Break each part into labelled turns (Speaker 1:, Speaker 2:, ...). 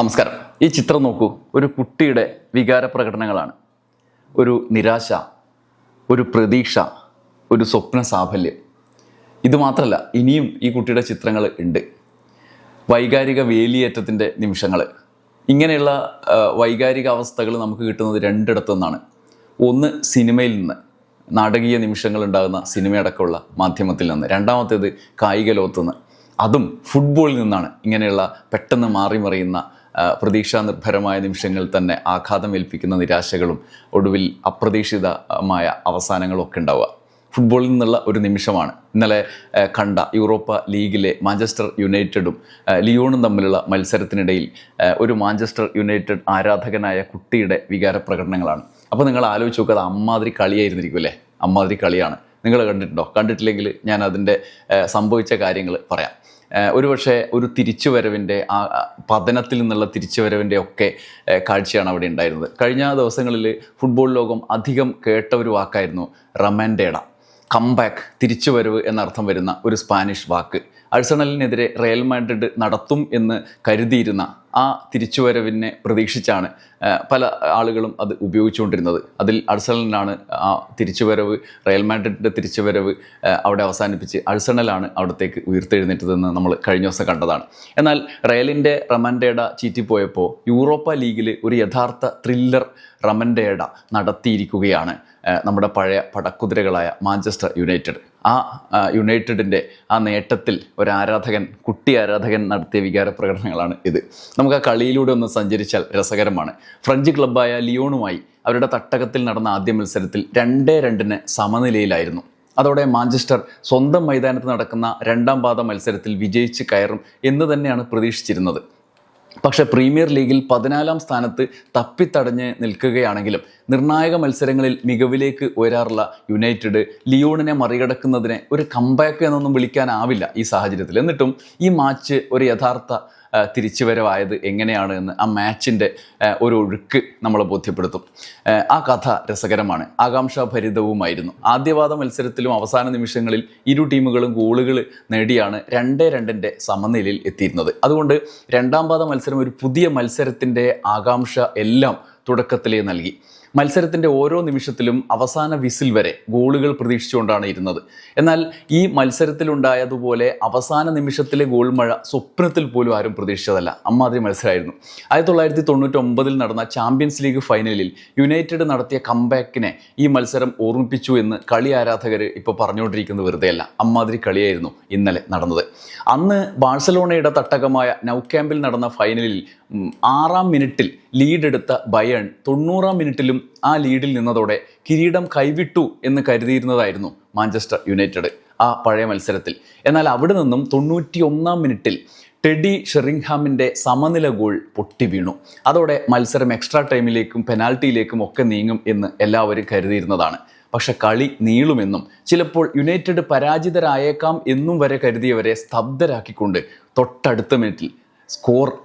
Speaker 1: നമസ്കാരം. ഈ ചിത്രം നോക്കൂ. ഒരു കുട്ടിയുടെ വികാര പ്രകടനങ്ങളാണ്. ഒരു നിരാശ ഒരു പ്രതീക്ഷ ഒരു സ്വപ്ന സാഫല്യം. ഇത് മാത്രമല്ല ഇനിയും ഈ കുട്ടിയുടെ ചിത്രങ്ങൾ ഉണ്ട്. വൈകാരിക വേലിയേറ്റത്തിന്റെ നിമിഷങ്ങൾ. ഇങ്ങനെയുള്ള വൈകാരിക അവസ്ഥകൾ നമുക്ക് കിട്ടുന്നത് രണ്ടിടത്തു നിന്നാണ്. ഒന്ന് സിനിമയിൽ നിന്ന്. നാടകീയ നിമിഷങ്ങൾ ഉണ്ടാകുന്ന സിനിമയടക്കമുള്ള മാധ്യമത്തിൽ നിന്ന്. രണ്ടാമത്തേത് കായിക ലോകത്തുനിന്ന് അതും ഫുട്ബോളിൽ നിന്നാണ്. ഇങ്ങനെയുള്ള പെട്ടെന്ന് മാറി മറിയുന്ന ആ, പ്രതീക്ഷാനിർഭരമായ നിമിഷങ്ങൾ തന്നെ ആഘാതം ഏൽപ്പിക്കുന്ന നിരാശകളും ഒടുവിൽ അപ്രതീക്ഷിതമായ അവസാനങ്ങളും ഒക്കെ ഉണ്ടാവുക ഫുട്ബോളിൽ നിന്നുള്ള ഒരു നിമിഷമാണ്. ഇന്നലെ കണ്ട യൂറോപ്പ ലീഗിലെ മാഞ്ചസ്റ്റർ യുണൈറ്റഡും ലിയോണും തമ്മിലുള്ള മത്സരത്തിനിടയിൽ ഒരു മാഞ്ചസ്റ്റർ യുണൈറ്റഡ് ആരാധകനായ കുട്ടിയുടെ വികാര പ്രകടനങ്ങളാണ് അപ്പോൾ നിങ്ങൾ ആലോചിച്ച് നോക്കുക അത് അമ്മാതിരി കളിയായിരുന്നിരിക്കും അല്ലേ? അമ്മാതിരി കളിയാണ്. നിങ്ങൾ കണ്ടിട്ടുണ്ടോ? കണ്ടിട്ടില്ലെങ്കിൽ ഞാൻ അതിന്റെ സംഭവിച്ച കാര്യങ്ങൾ പറയാം. ഒരുപക്ഷെ ഒരു തിരിച്ചുവരവിന്റെ ആ പതനത്തിൽ നിന്നുള്ള തിരിച്ചുവരവിന്റെ ഒക്കെ കാഴ്ചയാണ് അവിടെ ഉണ്ടായിരുന്നത്. കഴിഞ്ഞ ദിവസങ്ങളിൽ ഫുട്ബോൾ ലോകം അധികം കേട്ട ഒരു വാക്കായിരുന്നു റമൻഡേഡ. കംബാക്ക് തിരിച്ചുവരവ് എന്നർത്ഥം വരുന്ന ഒരു സ്പാനിഷ് വാക്ക്. അഴ്സണലിനെതിരെ റയൽ മാഡ്രിഡ് നടത്തും എന്ന് കരുതിയിരുന്ന ആ തിരിച്ചുവരവിനെ പ്രതീക്ഷിച്ചാണ് പല ആളുകളും അത് ഉപയോഗിച്ചുകൊണ്ടിരുന്നത്. അതിൽ അഴ്സണലിനാണ് ആ തിരിച്ചുവരവ് റയൽ മാഡ്രിഡിന്റെ തിരിച്ചുവരവ് അവിടെ അവസാനിപ്പിച്ച് അഴ്സണലാണ് അവിടത്തേക്ക് ഉയർത്തെഴുന്നേറ്റതെന്ന് നമ്മൾ കഴിഞ്ഞ ദിവസം കണ്ടതാണ്. എന്നാൽ റയലിന്റെ റമൻഡേഡ ചീറ്റിപ്പോയപ്പോൾ യൂറോപ്പ ലീഗിൽ ഒരു യഥാർത്ഥ ത്രില്ലർ റമൻഡേഡ നടത്തിയിരിക്കുകയാണ് നമ്മുടെ പഴയ പടക്കുതിരകളായ മാഞ്ചസ്റ്റർ യുണൈറ്റഡ്. ആ യുണൈറ്റഡിന്റെ ആ നേട്ടത്തിൽ ഒരു ആരാധകൻ കുട്ടി ആരാധകൻ നടത്തിയ വികാര പ്രകടനങ്ങളാണ് ഇത്. നമുക്ക് ആ കളിയിലൂടെ ഒന്ന് സഞ്ചരിച്ചാൽ രസകരമാണ്. ഫ്രഞ്ച് ക്ലബ്ബായ ലിയോണുമായി അവരുടെ തട്ടകത്തിൽ നടന്ന ആദ്യ മത്സരത്തിൽ രണ്ടേ രണ്ടിന് സമനിലയിലായിരുന്നു. അതോടെ മാഞ്ചസ്റ്റർ സ്വന്തം മൈതാനത്ത് നടക്കുന്ന രണ്ടാം പാദ മത്സരത്തിൽ വിജയിച്ച് കയറും എന്ന് തന്നെയാണ് പ്രതീക്ഷിച്ചിരുന്നത്. പക്ഷേ പ്രീമിയർ ലീഗിൽ പതിനാലാം സ്ഥാനത്ത് തപ്പിത്തടഞ്ഞ് നിൽക്കുകയാണെങ്കിലും നിർണായക മത്സരങ്ങളിൽ മികവിലേക്ക് ഉയരാറുള്ള യുണൈറ്റഡ് ലിയോണിനെ മറികടക്കുന്നതിനെ ഒരു കമ്പാക്ക് എന്നൊന്നും വിളിക്കാനാവില്ല ഈ സാഹചര്യത്തിൽ. എന്നിട്ടും ഈ മാച്ച് ഒരു യഥാർത്ഥ തിരിച്ചുവരവായത് എങ്ങനെയാണ് എന്ന് ആ മാച്ചിന്റെ ഒരു ഒഴുക്ക് നമ്മൾ ബോധ്യപ്പെടുത്തും. ആ, കഥ രസകരമാണ്. ആകാംക്ഷാഭരിതവുമായിരുന്നു. ആദ്യപാദ മത്സരത്തിലും അവസാന നിമിഷങ്ങളിൽ ഇരു ടീമുകളും ഗോളുകൾ നേടിയാണ് രണ്ടേ രണ്ടിന്റെ സമനിലയിൽ എത്തിയിരുന്നത്. അതുകൊണ്ട് രണ്ടാം പാദ മത്സരം ഒരു പുതിയ മത്സരത്തിന്റെ ആകാംക്ഷ എല്ലാം തുടക്കത്തിലേ നൽകി. മത്സരത്തിന്റെ ഓരോ നിമിഷത്തിലും അവസാന വിസിൽ വരെ ഗോളുകൾ പ്രതീക്ഷിച്ചുകൊണ്ടാണ് ഇരുന്നത്. എന്നാൽ ഈ മത്സരത്തിലുണ്ടായതുപോലെ അവസാന നിമിഷത്തിലെ ഗോൾ മഴ സ്വപ്നത്തിൽ പോലും ആരും പ്രതീക്ഷിച്ചതല്ല. അമ്മാതിരി മത്സരമായിരുന്നു. ആയിരത്തി തൊള്ളായിരത്തി തൊണ്ണൂറ്റൊമ്പതിൽ നടന്ന ചാമ്പ്യൻസ് ലീഗ് ഫൈനലിൽ യുണൈറ്റഡ് നടത്തിയ കംബാക്കിനെ ഈ മത്സരം ഓർമ്മിപ്പിച്ചു എന്ന് കളി ആരാധകർ ഇപ്പോൾ പറഞ്ഞുകൊണ്ടിരിക്കുന്നത് വെറുതെയല്ല. അമ്മാതിരി കളിയായിരുന്നു ഇന്നലെ നടന്നത്. അന്ന് ബാഴ്സലോണയുടെ തട്ടകമായ നൗക്യാമ്പിൽ നടന്ന ഫൈനലിൽ ആറാം മിനിറ്റിൽ ലീഡെടുത്ത ബയൺ തൊണ്ണൂറാം മിനിറ്റിലും ആ ലീഡിൽ നിന്നതോടെ കിരീടം കൈവിട്ടു എന്ന് കരുതിയിരുന്നതായിരുന്നു മാഞ്ചസ്റ്റർ യുണൈറ്റഡ് ആ പഴയ മത്സരത്തിൽ. എന്നാൽ അവിടെ നിന്നും തൊണ്ണൂറ്റി ഒന്നാം മിനിറ്റിൽ ടെഡി ഷെറിംഗ്ഹാമിന്റെ സമനില ഗോൾ പൊട്ടി വീണു. അതോടെ മത്സരം എക്സ്ട്രാ ടൈമിലേക്കും പെനാൽറ്റിയിലേക്കും ഒക്കെ നീങ്ങും എന്ന് എല്ലാവരും കരുതിയിരുന്നതാണ്. പക്ഷെ കളി നീളുമെന്നും ചിലപ്പോൾ യുണൈറ്റഡ് പരാജിതരായേക്കാം എന്നും വരെ കരുതിയവരെ സ്തബ്ധരാക്കിക്കൊണ്ട് തൊട്ടടുത്ത മിനിറ്റിൽ സ്കോർ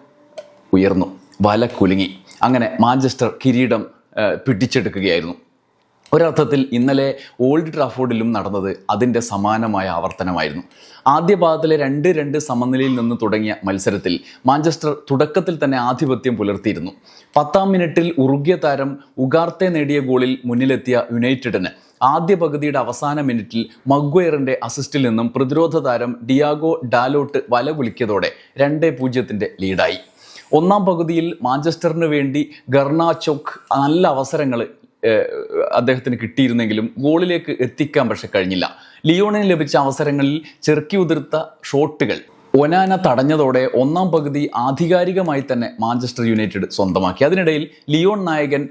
Speaker 1: ഉയർന്നു. വല കുലുങ്ങി. അങ്ങനെ മാഞ്ചസ്റ്റർ കിരീടം പിടിച്ചെടുക്കുകയായിരുന്നു. ഒരർത്ഥത്തിൽ ഇന്നലെ ഓൾഡ് ട്രാഫോർഡിലും നടന്നത് അതിന്റെ സമാനമായ ആവർത്തനമായിരുന്നു. ആദ്യ ഭാഗത്തിലെ രണ്ട് രണ്ട് സമനിലയിൽ നിന്ന് തുടങ്ങിയ മത്സരത്തിൽ മാഞ്ചസ്റ്റർ തുടക്കത്തിൽ തന്നെ ആധിപത്യം പുലർത്തിയിരുന്നു. പത്താം മിനിറ്റിൽ ഉറുഗ്യ താരം ഉഗാർത്തെ നേടിയ ഗോളിൽ മുന്നിലെത്തിയ യുണൈറ്റഡിന് ആദ്യ പകുതിയുടെ അവസാന മിനിറ്റിൽ മഗ്വയറിന്റെ അസിസ്റ്റിൽ നിന്നും പ്രതിരോധ താരം ഡിയാഗോ ഡാലോട്ട് വല കുലിക്കിയതോടെ രണ്ടേ പൂജ്യത്തിന്റെ ലീഡായി. ഒന്നാം പകുതിയിൽ മാഞ്ചസ്റ്ററിന് വേണ്ടി ഗർണാചോക്ക് നല്ല അവസരങ്ങൾ അദ്ദേഹത്തിന് കിട്ടിയിരുന്നെങ്കിലും ഗോളിലേക്ക് എത്തിക്കാൻ പക്ഷെ കഴിഞ്ഞില്ല. ലിയോണിന് ലഭിച്ച അവസരങ്ങളിൽ ചെറുക്കി ഉതിർത്ത ഷോട്ടുകൾ. ഒനാന തടഞ്ഞതോടെ ഒന്നാം പകുതി ആധികാരികമായി തന്നെ മാഞ്ചസ്റ്റർ യുണൈറ്റഡ് സ്വന്തമാക്കി. അതിനിടയിൽ ലിയോൺ നായകൻ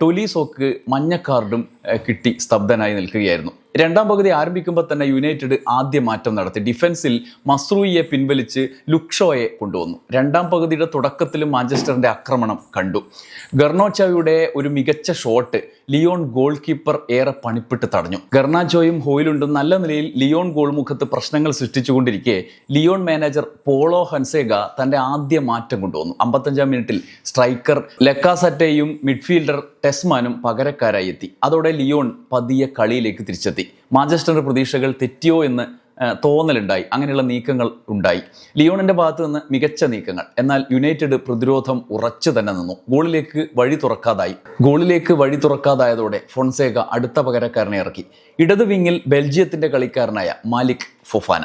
Speaker 1: ടൊലീസോക്ക് മഞ്ഞ കാർഡും കിട്ടി സ്തബ്ധനായി നിൽക്കുകയായിരുന്നു. രണ്ടാം പകുതി ആരംഭിക്കുമ്പോൾ തന്നെ യുണൈറ്റഡ് ആദ്യ മാറ്റം നടത്തി. ഡിഫൻസിൽ മസ്രൂയിയെ പിൻവലിച്ച് ലുക്ഷോയെ കൊണ്ടുവന്നു. രണ്ടാം പകുതിയുടെ തുടക്കത്തിലും മാഞ്ചസ്റ്ററിന്റെ ആക്രമണം കണ്ടു. ഗർണോച്ചായുടെ ഒരു മികച്ച ഷോട്ട് ലിയോൺ ഗോൾ കീപ്പർ ഏറെ പണിപ്പെട്ട് തടഞ്ഞു. ഗർണാച്ചോയും ഹോയിലുണ്ടും നല്ല നിലയിൽ ലിയോൺ ഗോൾ മുഖത്ത് പ്രശ്നങ്ങൾ സൃഷ്ടിച്ചുകൊണ്ടിരിക്കെ ലിയോൺ മാനേജർ പോളോ ഹൻസേഗ തന്റെ ആദ്യ മാറ്റം കൊണ്ടുവന്നു. അമ്പത്തഞ്ചാം മിനിറ്റിൽ സ്ട്രൈക്കർ ലക്കാസറ്റേയും മിഡ്ഫീൽഡർ ടെസ്മാനും പകരക്കാരായി എത്തി. അതോടെ ലിയോൺ പതിയെ കളിയിലേക്ക് തിരിച്ചെത്തി. മാഞ്ചസ്റ്ററിന്റെ പ്രതീക്ഷകൾ തെറ്റിയോ എന്ന് തോന്നലുണ്ടായി. അങ്ങനെയുള്ള നീക്കങ്ങൾ ഉണ്ടായി. ലിയോണിന്റെ ഭാഗത്ത് നിന്ന് മികച്ച നീക്കങ്ങൾ. എന്നാൽ യുണൈറ്റഡ് പ്രതിരോധം ഉറച്ചു തന്നെ നിന്നു. ഗോളിലേക്ക് വഴി തുറക്കാതായി. ഗോളിലേക്ക് വഴി തുറക്കാതായതോടെ ഫൊൺസേക അടുത്ത പകരക്കാരനെ ഇറക്കി. ഇടത് വിങ്ങിൽ ബെൽജിയത്തിന്റെ കളിക്കാരനായ മാലിക് ഫൊഫാന.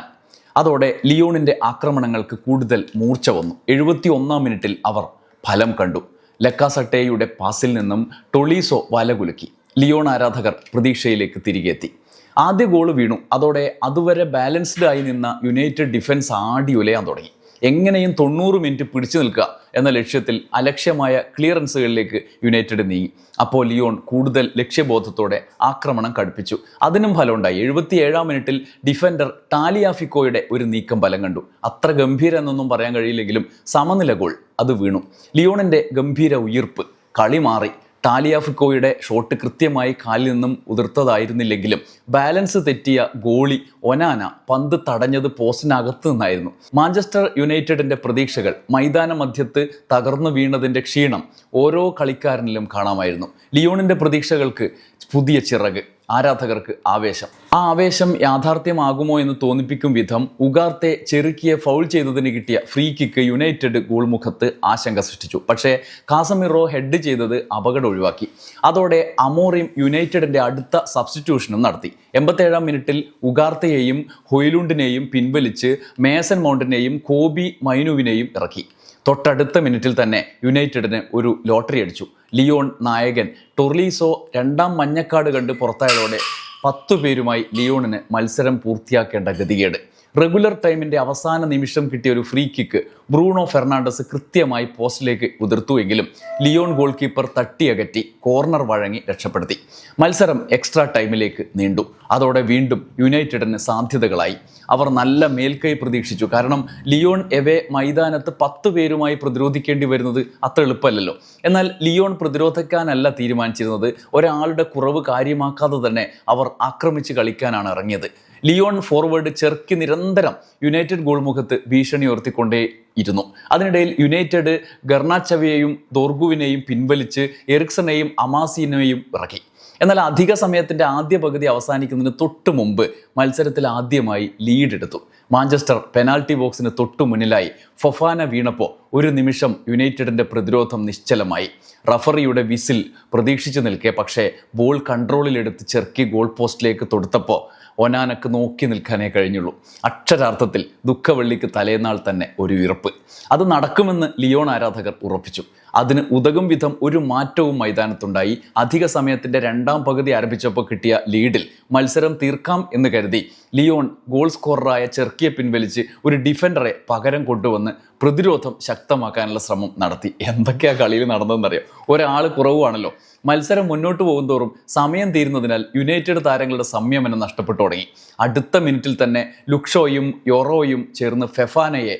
Speaker 1: അതോടെ ലിയോണിന്റെ ആക്രമണങ്ങൾക്ക് കൂടുതൽ മൂർച്ച വന്നു. എഴുപത്തി ഒന്നാം മിനിറ്റിൽ അവർ ഫലം കണ്ടു. ലക്കാസട്ടേയുടെ പാസിൽ നിന്നും ടൊളീസോ വലകുലുക്കി ലിയോൺ ആരാധകർ പ്രതീക്ഷയിലേക്ക് തിരികെ എത്തി. ആദ്യ ഗോൾ വീണു. അതോടെ അതുവരെ ബാലൻസ്ഡ് ആയി നിന്ന യുണൈറ്റഡ് ഡിഫൻസ് ആടി ഉലയാൻ തുടങ്ങി. എങ്ങനെയും തൊണ്ണൂറ് മിനിറ്റ് പിടിച്ചു നിൽക്കുക എന്ന ലക്ഷ്യത്തിൽ അലക്ഷ്യമായ ക്ലിയറൻസുകളിലേക്ക് യുണൈറ്റഡ് നീങ്ങി. അപ്പോൾ ലിയോൺ കൂടുതൽ ലക്ഷ്യബോധത്തോടെ ആക്രമണം കടുപ്പിച്ചു. അതിനും ഫലമുണ്ടായി. എഴുപത്തി ഏഴാം മിനിറ്റിൽ ഡിഫൻഡർ ടാലിയാഫിക്കോയുടെ ഒരു നീക്കം ഫലം കണ്ടു. അത്ര ഗംഭീരം എന്നൊന്നും പറയാൻ കഴിയില്ലെങ്കിലും സമനില ഗോൾ അത് വീണു. ലിയോണിന്റെ ഗംഭീര ഉയർപ്പ് കളി മാറി. ടാലിയാഫിക്കോയുടെ ഷോട്ട് കൃത്യമായി കാലിൽ നിന്നും ഉതിർത്തതായിരുന്നില്ലെങ്കിലും ബാലൻസ് തെറ്റിയ ഗോളി ഒനാന പന്ത് തടഞ്ഞത് പോസ്റ്റിനകത്ത് നിന്നായിരുന്നു. മാഞ്ചസ്റ്റർ യുണൈറ്റഡിന്റെ പ്രതീക്ഷകൾ മൈതാന മധ്യത്ത് തകർന്നു വീണതിന്റെ ക്ഷീണം ഓരോ കളിക്കാരനിലും കാണാമായിരുന്നു. ലിയോണിന്റെ പ്രതീക്ഷകൾക്ക് പുതിയ ചിറക്. ആരാധകർക്ക് ആവേശം. ആ ആവേശം യാഥാർത്ഥ്യമാകുമോ എന്ന് തോന്നിപ്പിക്കും വിധം ഉഗാർത്തെ ചെറുക്കിയെ ഫൗൾ ചെയ്തതിന് കിട്ടിയ ഫ്രീ കിക്ക് യുണൈറ്റഡ് ഗോൾ മുഖത്ത് ആശങ്ക സൃഷ്ടിച്ചു. പക്ഷേ കാസമിറോ ഹെഡ് ചെയ്തത് അപകടം ഒഴിവാക്കി. അതോടെ അമോറിം യുണൈറ്റഡിന്റെ അടുത്ത സബ്സ്റ്റിറ്റ്യൂഷനും നടത്തി. എൺപത്തേഴാം മിനിറ്റിൽ ഉഗാർത്തയെയും ഹൊയിലുണ്ടിനെയും പിൻവലിച്ച് മേസൻ മൗണ്ടിനെയും കോബി മൈനുവിനെയും ഇറക്കി. തൊട്ടടുത്ത മിനിറ്റിൽ തന്നെ യുണൈറ്റഡിന് ഒരു ലോട്ടറി അടിച്ചു. ലിയോൺ നായകൻ ടൊർലീസോ രണ്ടാം മഞ്ഞക്കാട് കണ്ട് പുറത്തായതോടെ പത്തു പേരുമായി ലിയോണിന് മത്സരം പൂർത്തിയാക്കേണ്ട ഗതികേട്. റെഗുലർ ടൈമിന്റെ അവസാന നിമിഷം കിട്ടിയ ഒരു ഫ്രീ കിക്ക് ബ്രൂണോ ഫെർണാണ്ടസ് കൃത്യമായി പോസ്റ്റിലേക്ക് ഉതിർത്തുവെങ്കിലും ലിയോൺ ഗോൾ കീപ്പർ തട്ടിയകറ്റി കോർണർ വഴങ്ങി രക്ഷപ്പെടുത്തി. മത്സരം എക്സ്ട്രാ ടൈമിലേക്ക് നീണ്ടു. അതോടെ വീണ്ടും യുണൈറ്റഡിന് സാധ്യതകളായി. അവർ നല്ല മേൽക്കൈ പ്രതീക്ഷിച്ചു. കാരണം ലിയോൺ എവെ മൈതാനത്ത് പത്ത് പേരുമായി പ്രതിരോധിക്കേണ്ടി വരുന്നത് അത്ര എളുപ്പമല്ലല്ലോ. എന്നാൽ ലിയോൺ പ്രതിരോധിക്കാനല്ല തീരുമാനിച്ചിരുന്നത്. ഒരാളുടെ കുറവ് കാര്യമാക്കാതെ തന്നെ അവർ ആക്രമിച്ച് കളിക്കാനാണ് ഇറങ്ങിയത്. ലിയോൺ ഫോർവേഡ് ചെറുക്കി നിരന്തരം യുണൈറ്റഡ് ഗോൾ മുഖത്ത് ഭീഷണി ഉയർത്തിക്കൊണ്ടേ ഇരുന്നു അതിനിടയിൽ യുണൈറ്റഡ് ഗർണാച്ചവയെയും ദോർഗുവിനെയും പിൻവലിച്ച് എറിക്സണെയും അമാസീനെയും ഇറക്കി. എന്നാൽ അധിക സമയത്തിന്റെ ആദ്യ പകുതി അവസാനിക്കുന്നതിന് തൊട്ട് മുമ്പ് മത്സരത്തിൽ ആദ്യമായി ലീഡ് എടുത്തു. മാഞ്ചസ്റ്റർ പെനാൽറ്റി ബോക്സിന് തൊട്ടു മുന്നിലായി ഫൊഫാന വീണപ്പോൾ ഒരു നിമിഷം യുണൈറ്റഡിന്റെ പ്രതിരോധം നിശ്ചലമായി. റഫറിയുടെ വിസിൽ പ്രതീക്ഷിച്ചു നിൽക്കെ പക്ഷേ ബോൾ കൺട്രോളിലെടുത്ത് ചെറുക്കി ഗോൾ പോസ്റ്റിലേക്ക് തൊടുത്തപ്പോൾ ഒനാനക്ക് നോക്കി നിൽക്കാനേ കഴിഞ്ഞുള്ളൂ. അക്ഷരാർത്ഥത്തിൽ ദുഃഖവെള്ളിക്ക് തലേന്നാൾ തന്നെ ഒരു വിറപ്പ്. അത് നടക്കുമെന്ന് ലിയോൺ ആരാധകർ ഉറപ്പിച്ചു. അതിന് ഉതകും വിധം ഒരു മാറ്റവും മൈതാനത്തുണ്ടായി. അധിക സമയത്തിന്റെ രണ്ടാം പകുതി ആരംഭിച്ചപ്പോൾ കിട്ടിയ ലീഡിൽ മത്സരം തീർക്കാം എന്ന് കരുതി. ലിയോൺ ഗോൾ സ്കോററായ ചെർക്കിയെ പിൻവലിച്ച് ഒരു ഡിഫൻഡറെ പകരം കൊണ്ടുവന്ന് പ്രതിരോധം ശക്തമാക്കാനുള്ള ശ്രമം നടത്തി. എന്തൊക്കെയാ കളിയിൽ നടന്നതെന്നറിയാം? ഒരാൾ കുറവാണല്ലോ മത്സരം മുന്നോട്ട് പോകുന്തോറും സമയം തീരുന്നതിനാൽ യുണൈറ്റഡ് താരങ്ങളുടെ സംയമനം നഷ്ടപ്പെട്ടു തുടങ്ങി. അടുത്ത മിനിറ്റിൽ തന്നെ ലുക്ഷോയും യോറോയും ചേർന്ന് ഫെഫാനയെ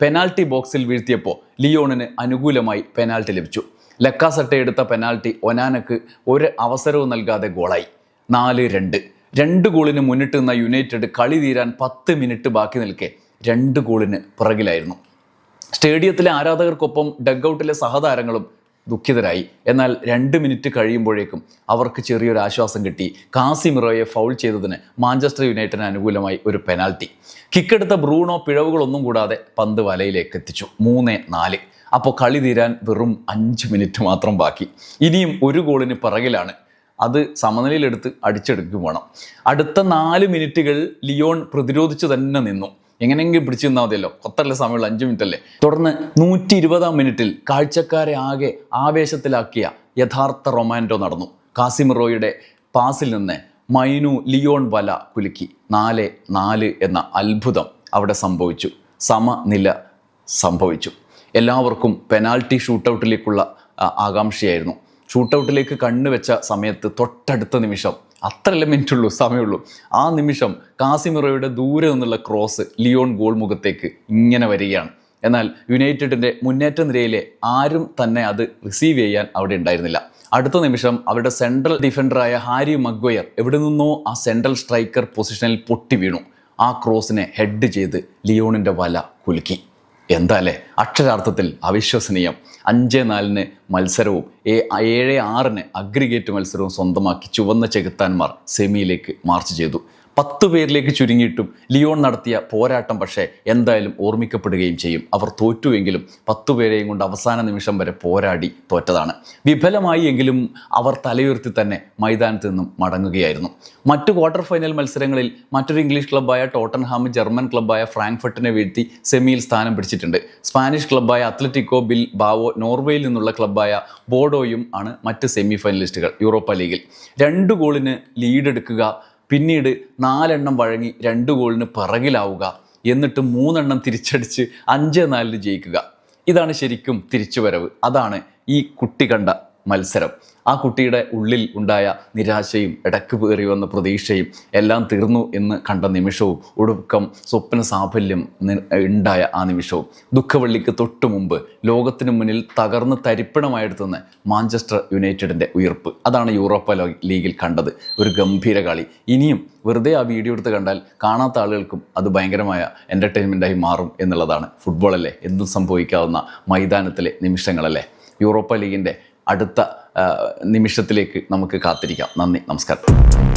Speaker 1: പെനാൽറ്റി ബോക്സിൽ വീഴ്ത്തിയപ്പോൾ ലിയോണിന് അനുകൂലമായി പെനാൽറ്റി ലഭിച്ചു. ലക്കാസട്ട എടുത്ത പെനാൽറ്റി ഒനാനക്ക് ഒരു അവസരവും നൽകാതെ ഗോളായി. നാല് രണ്ട്. രണ്ട് ഗോളിന് മുന്നിട്ട് നിന്ന യുണൈറ്റഡ് കളി തീരാൻ പത്ത് മിനിറ്റ് ബാക്കി നിൽക്കെ രണ്ട് ഗോളിന് പുറകിലായിരുന്നു. സ്റ്റേഡിയത്തിലെ ആരാധകർക്കൊപ്പം ഡഗ്ഔട്ടിലെ സഹതാരങ്ങളും ദുഃഖിതരായി. എന്നാൽ രണ്ട് മിനിറ്റ് കഴിയുമ്പോഴേക്കും അവർക്ക് ചെറിയൊരു ആശ്വാസം കിട്ടി. കാസിമിറോയെ ഫൗൾ ചെയ്തതിന് മാഞ്ചസ്റ്റർ യുണൈറ്റഡിന് അനുകൂലമായി ഒരു പെനാൽറ്റി കിക്കെടുത്ത ബ്രൂണോ പിഴവുകളൊന്നും കൂടാതെ പന്ത് വലയിലേക്ക് എത്തിച്ചു. മൂന്ന് നാല്. അപ്പോൾ കളി തീരാൻ വെറും അഞ്ച് മിനിറ്റ് മാത്രം ബാക്കി. ഇനിയും ഒരു ഗോളിന് പിറകിലാണ്. അത് സമനിലയിലെടുത്ത് അടിച്ചെടുക്കും വേണം. അടുത്ത നാല് മിനിറ്റുകൾ ലിയോൺ പ്രതിരോധിച്ചു തന്നെ നിന്നു. എങ്ങനെയെങ്കിലും പിടിച്ചു നിന്നാൽ മതിയല്ലോ. കൊത്തല്ല സമയമുള്ള അഞ്ച് മിനിറ്റ് അല്ലേ തുടർന്ന് നൂറ്റി ഇരുപതാം മിനിറ്റിൽ കാഴ്ചക്കാരെ ആകെ ആവേശത്തിലാക്കിയ യഥാർത്ഥ റൊമാൻഡോ നടന്നു. കാസിം കാസിമിറോയുടെ പാസിൽ നിന്ന് മൈനു ലിയോൺ വല കുലുക്കി. നാല് നാല് എന്ന അത്ഭുതം അവിടെ സംഭവിച്ചു. സമനില സംഭവിച്ചു. എല്ലാവർക്കും പെനാൽറ്റി ഷൂട്ടൗട്ടിലേക്കുള്ള ആകാംക്ഷയായിരുന്നു. ഷൂട്ടൗട്ടിലേക്ക് കണ്ണുവെച്ച സമയത്ത് തൊട്ടടുത്ത നിമിഷം അത്രയല്ലേ മിനിറ്റ് ഉള്ളൂ സമയമുള്ളൂ. ആ നിമിഷം കാസിമിറോയുടെ ദൂരെ നിന്നുള്ള ക്രോസ് ലിയോൺ ഗോൾ മുഖത്തേക്ക് ഇങ്ങനെ വരികയാണ്. എന്നാൽ യുണൈറ്റഡിന്റെ മുന്നേറ്റ നിരയിലെ ആരും തന്നെ അത് റിസീവ് ചെയ്യാൻ അവിടെ ഉണ്ടായിരുന്നില്ല. അടുത്ത നിമിഷം അവരുടെ സെൻട്രൽ ഡിഫൻഡറായ ഹാരി മഗ്വയർ എവിടെ നിന്നോ ആ സെൻട്രൽ സ്ട്രൈക്കർ പൊസിഷനിൽ പൊട്ടി വീണു. ആ ക്രോസിനെ ഹെഡ് ചെയ്ത് ലിയോണിന്റെ വല കുലുക്കി. എന്താ അല്ലേ അക്ഷരാർത്ഥത്തിൽ അവിശ്വസനീയം. അഞ്ച് നാലിന് മത്സരവും ഏഴ് ആറിന് അഗ്രിഗേറ്റ് മത്സരവും സ്വന്തമാക്കി ചുവന്ന ചെകുത്താന്മാർ സെമിയിലേക്ക് മാർച്ച് ചെയ്തു. പത്ത് പേരിലേക്ക് ചുരുങ്ങിയിട്ടും ലിയോൺ നടത്തിയ പോരാട്ടം പക്ഷേ എന്തായാലും ഓർമ്മിക്കപ്പെടുകയും ചെയ്യും. അവർ തോറ്റുവെങ്കിലും പത്തു പേരെയും കൊണ്ട് അവസാന നിമിഷം വരെ പോരാടി തോറ്റതാണ്. വിഫലമായി എങ്കിലും അവർ തലയുയർത്തി തന്നെ മൈതാനത്ത് നിന്നും മടങ്ങുകയായിരുന്നു. മറ്റു ക്വാർട്ടർ ഫൈനൽ മത്സരങ്ങളിൽ മറ്റൊരു ഇംഗ്ലീഷ് ക്ലബ്ബായ ടോട്ടൻഹാം ജർമ്മൻ ക്ലബ്ബായ ഫ്രാങ്ക്ഫർട്ടിനെ വീഴ്ത്തി സെമിയിൽ സ്ഥാനം പിടിച്ചിട്ടുണ്ട്. സ്പാനിഷ് ക്ലബ്ബായ അത്ലറ്റിക്കോ ബിൽ ബാവോ നോർവേയിൽ നിന്നുള്ള ക്ലബ്ബായ ബോഡോയും ആണ് മറ്റ് സെമി ഫൈനലിസ്റ്റുകൾ യൂറോപ്പ ലീഗിൽ രണ്ട് ഗോളിന് ലീഡ് എടുക്കുക പിന്നീട് നാലെണ്ണം വഴങ്ങി രണ്ട് ഗോളിന് പിറകിലാവുക. എന്നിട്ട് മൂന്നെണ്ണം തിരിച്ചടിച്ച് അഞ്ച് നാലിന് ജയിക്കുക. ഇതാണ് ശരിക്കും തിരിച്ചുവരവ്. അതാണ് ഈ കുട്ടി കണ്ട മത്സരം. ആ കുട്ടിയുടെ ഉള്ളിൽ ഉണ്ടായ നിരാശയും ഇടയ്ക്ക് പേറി വന്ന പ്രതീക്ഷയും എല്ലാം തീർന്നു എന്ന് കണ്ട നിമിഷവും ഒടുക്കം സ്വപ്ന സാഫല്യം ഉണ്ടായ ആ നിമിഷവും. ദുഃഖവള്ളിക്ക് തൊട്ടു മുമ്പ് ലോകത്തിനു മുന്നിൽ തകർന്ന് തരിപ്പണമായെടുത്തുന്ന മാഞ്ചസ്റ്റർ യുണൈറ്റഡിന്റെ ഉയർപ്പ്. അതാണ് യൂറോപ്പ ലീഗിൽ കണ്ടത്. ഒരു ഗംഭീര കളി. ഇനിയും വെറുതെ ആ വീഡിയോ എടുത്ത് കണ്ടാൽ കാണാത്ത ആളുകൾക്കും അത് ഭയങ്കരമായ എന്റർടൈൻമെന്റായി മാറും എന്നുള്ളതാണ്. ഫുട്ബോളല്ലേ എന്തും സംഭവിക്കാവുന്ന മൈതാനത്തിലെ നിമിഷങ്ങളല്ലേ? യൂറോപ്പ ലീഗിന്റെ അടുത്ത നിമിഷത്തിലേക്ക് നമുക്ക് കാത്തിരിക്കാം. നന്ദി നമസ്കാരം.